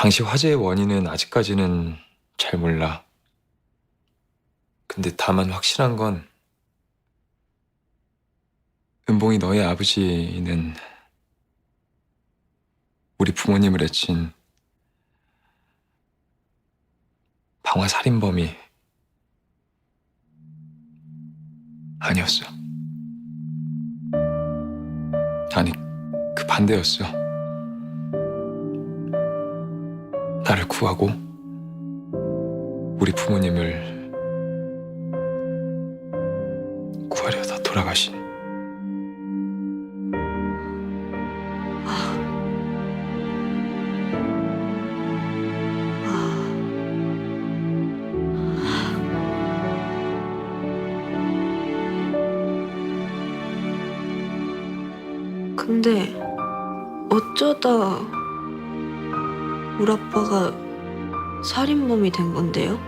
당시 화재의 원인은 아직까지는 잘 몰라. 근데 다만 확실한 건 은봉이 너의 아버지는 우리 부모님을 해친 방화 살인범이 아니었어. 아니, 그 반대였어. 나를 구하고 우리 부모님을 구하려다 돌아가신 근데 어쩌다 우리 아빠가 살인범이 된 건데요?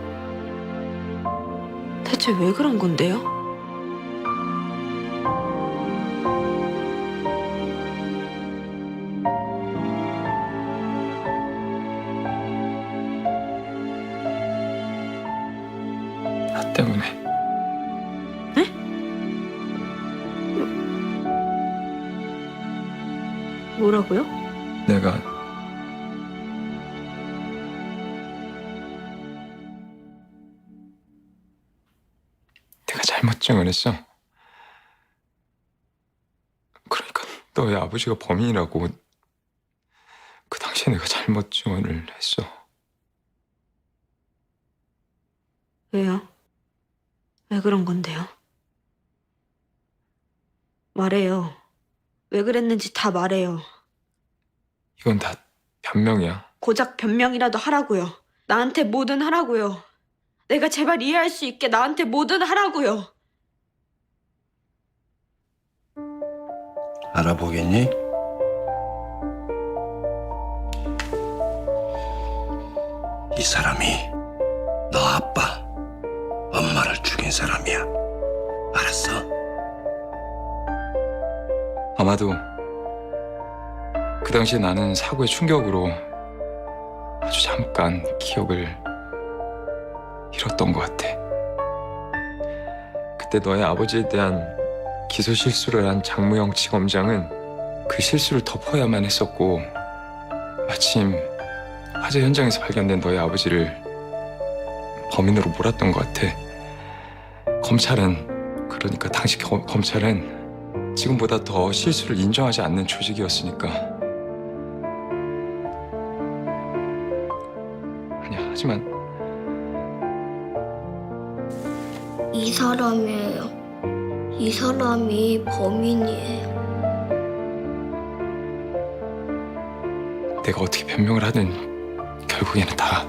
대체 왜 그런 건데요? 나 때문에. 뭐라고요? 내가 내가 잘못 증언했어. 그러니까 너의 아버지가 범인이라고 그 당시에 내가 잘못 증언을 했어. 왜요? 왜 그런 건데요? 말해요. 왜 그랬는지 다 말해요. 이건 다 변명이야. 고작 변명이라도 하라고요. 나한테 뭐든 하라고요. 내가 제발 이해할 수 있게 나한테 뭐든 하라고요. 알아보겠니? 이 사람이 너 아빠, 엄마를 죽인 사람이야. 알았어? 아마도 그 당시에 나는 사고의 충격으로 아주 잠깐 기억을 잃었던 것 같아. 그때 너의 아버지에 대한 기소 실수를 한 장무영 지검장은 그 실수를 덮어야만 했었고 마침 화재 현장에서 발견된 너의 아버지를 범인으로 몰았던 것 같아. 검찰은 그러니까 당시 겨- 검찰은 지금보다 더 실수를 인정하지 않는 조직이었으니까. 아니야, 하지만 이 사람이에요. 이 사람이 범인이에요. 내가 어떻게 변명을 하든 결국에는 다